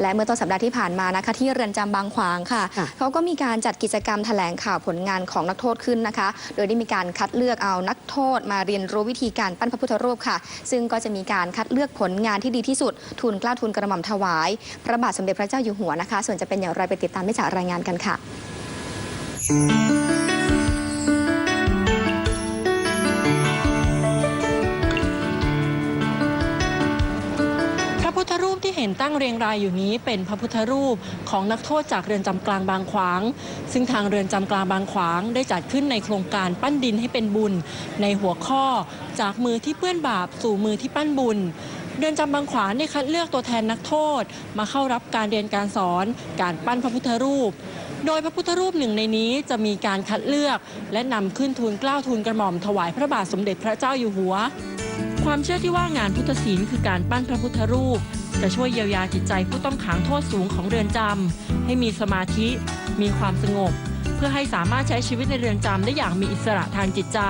และเมื่อต้นสัปดาห์ที่ผ่านมานะคะที่เรือนจำบางขวางค่ะค่ะเขาก็มีการจัดกิจกรรมแถลงข่าวผลงานของนักโทษขึ้นนะคะ โดยได้มีการคัดเลือกเอานักโทษมาเรียนรู้วิธีการปั้นพระพุทธรูปค่ะ ซึ่งก็จะมีการคัดเลือกผลงานที่ดีที่สุดทูลเกล้าทูลกระหม่อมถวาย พระบาทสมเด็จพระเจ้าอยู่หัวนะคะ ส่วนจะเป็นอย่างไรไปติดตามได้จากรายงานกันค่ะ ตั้งเรียงรายอยู่นี้เป็นพระพุทธรูปของนักโทษจากเรือนจำกลางบางขวาง ซึ่งทางเรือนจำกลางบางขวาง ได้จัดขึ้นในโครงการปั้นดินให้เป็นบุญ ในหัวข้อจากมือที่เปื้อนบาปสู่มือที่ปั้นบุญเรือนจำบางขวางได้คัดเลือกตัวแทนนักโทษ มาเข้ารับการเรียนการสอน การปั้นพระพุทธรูป โดยพระพุทธรูปหนึ่งในนี้จะมีการคัดเลือก และนำขึ้นทูลเกล้าทูลกระหม่อมถวายพระบาทสมเด็จพระเจ้าอยู่หัว ความเชื่อที่ว่างานพุทธศิลป์คือการปั้นพระพุทธรูป จะช่วยเยียวยาจิตใจผู้ต้องขังโทษสูงของเรือนจำให้มีสมาธิ มีความสงบ เพื่อให้สามารถใช้ชีวิตในเรือนจำได้อย่างมีอิสระทางจิตใจ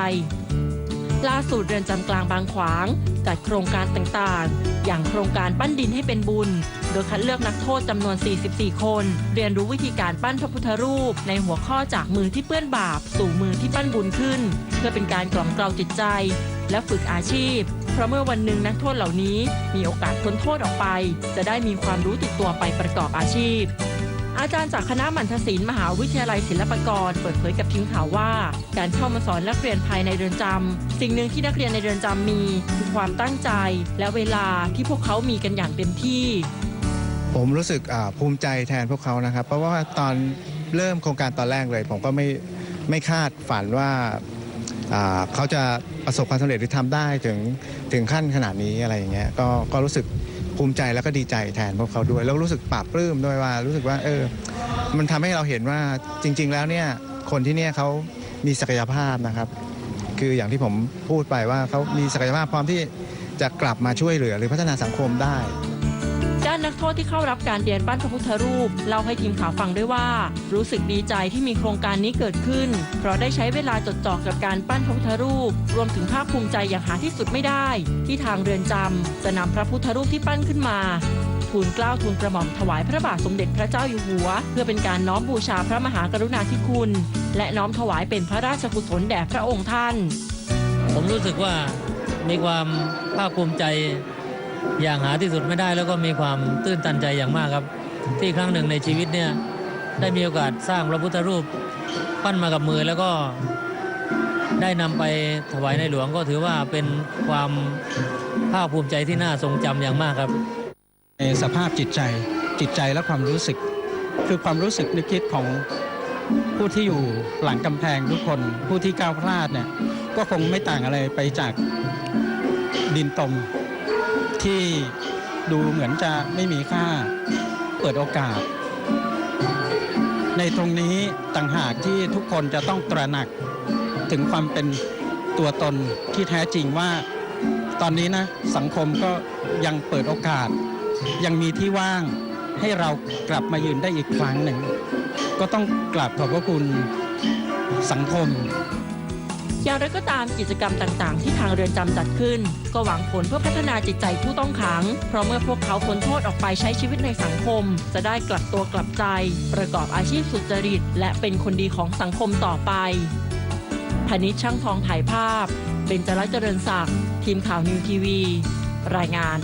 ล่าสุดเรือนจำกลางบางขวาง จัดโครงการต่างๆ อย่างโครงการปั้นดินให้เป็นบุญ โดยคัดเลือกนักโทษจำนวน 44 คน เรียนรู้วิธีการปั้นพระพุทธรูป ในหัวข้อจากมือที่เปื้อนบาป สู่มือที่ปั้นบุญขึ้น เพื่อเป็นการกล่อมเกลาจิตใจ และฝึกอาชีพ เพราะเมื่อวันหนึ่งนักโทษเหล่านี้มีโอกาสพ้นโทษออกไป จะได้มีความรู้ติดตัวไปประกอบอาชีพ อาจารย์จากคณะมัณฑศิลป์มหาวิทยาลัยศิลปากรเปิดเผยกับทีมข่าวว่า การเข้ามาสอนนักเรียนภายในเรือนจำสิ่งหนึ่งที่นักเรียนในเรือนจำมีคือความตั้งใจ และเวลาที่พวกเขามีกันอย่างเต็มที่ ผมรู้สึกภูมิใจแทนพวกเขานะครับ เพราะว่าตอนเริ่มโครงการตอนแรกเลย ผมก็ไม่ไม่คาดฝันว่า เขาจะประสบความสำเร็จหรือทำได้ถึงถึงขั้นขนาดนี้อะไรอย่างเงี้ยก็ก็รู้สึกภูมิใจแล้วก็ดีใจแทนพวกเขาด้วย แล้วรู้สึกปลาบปลื้มด้วยว่ารู้สึกว่าเออมันทำให้เราเห็นว่าจริง ๆ แล้วเนี่ยคนที่เนี่ยเขามีศักยภาพนะครับ คืออย่างที่ผมพูดไปว่าเขามีศักยภาพพร้อมที่จะกลับมาช่วยเหลือ หรือพัฒนาสังคมได้ นักโทษที่เข้ารับการเรียนปั้นพระพุทธรูปเล่าให้ทีมข่าวฟังด้วยว่า รู้สึกดีใจที่มีโครงการนี้เกิดขึ้น เพราะได้ใช้เวลาจดจ่อกับการปั้นพระพุทธรูป รวมถึงภาคภูมิใจอย่างหาที่สุดไม่ได้ ที่ทางเรือนจำจะนำพระพุทธรูปที่ปั้นขึ้นมาทูลเกล้าทูลกระหม่อมถวายพระบาทสมเด็จพระเจ้าอยู่หัว เพื่อเป็นการน้อมบูชาพระมหากรุณาธิคุณ และน้อมถวายเป็นพระราชกุศลแด่พระองค์ท่าน ผมรู้สึกว่ามีความภาคภูมิใจ อย่างหาที่สุดไม่ได้แล้วก็มีความตื้นตันใจอย่างมากครับ ที่ครั้งหนึ่งในชีวิตเนี่ยได้มีโอกาสสร้างพระพุทธรูปปั้นมากับมือแล้วก็ได้นำไปถวายในหลวงก็ถือว่าเป็นความภาคภูมิใจที่น่าทรงจำอย่างมากครับในสภาพจิตใจจิตใจและความรู้สึก คือความรู้สึกนึกคิดของผู้ที่อยู่หลังกำแพงทุกคน ผู้ที่ก้าวพลาดเนี่ยก็คงไม่ต่างอะไรไปจากดินตม ที่ดูเหมือนจะไม่มีค่าเปิดโอกาส ในตรงนี้ต่างหากที่ทุกคนจะต้องตระหนักถึงความเป็นตัวตนที่แท้จริงว่า ตอนนี้นะสังคมก็ยังเปิดโอกาส ยังมีที่ว่างให้เรากลับมายืนได้อีกครั้งหนึ่ง ก็ต้องกราบขอบพระคุณสังคม อย่างไรก็ตามกิจกรรมต่างๆ ที่ทางเรือนจำจัดขึ้น ก็หวังผลเพื่อพัฒนาจิตใจผู้ต้องขัง เพราะเมื่อพวกเขาพ้นโทษออกไปใช้ชีวิตในสังคม จะได้กลับตัวกลับใจ ประกอบอาชีพสุจริต และเป็นคนดีของสังคมต่อไปพนิชช่างทองถ่ายภาพ เป็นจรัเจริญศักดิ์ทีมข่าวนิวทีวี รายงาน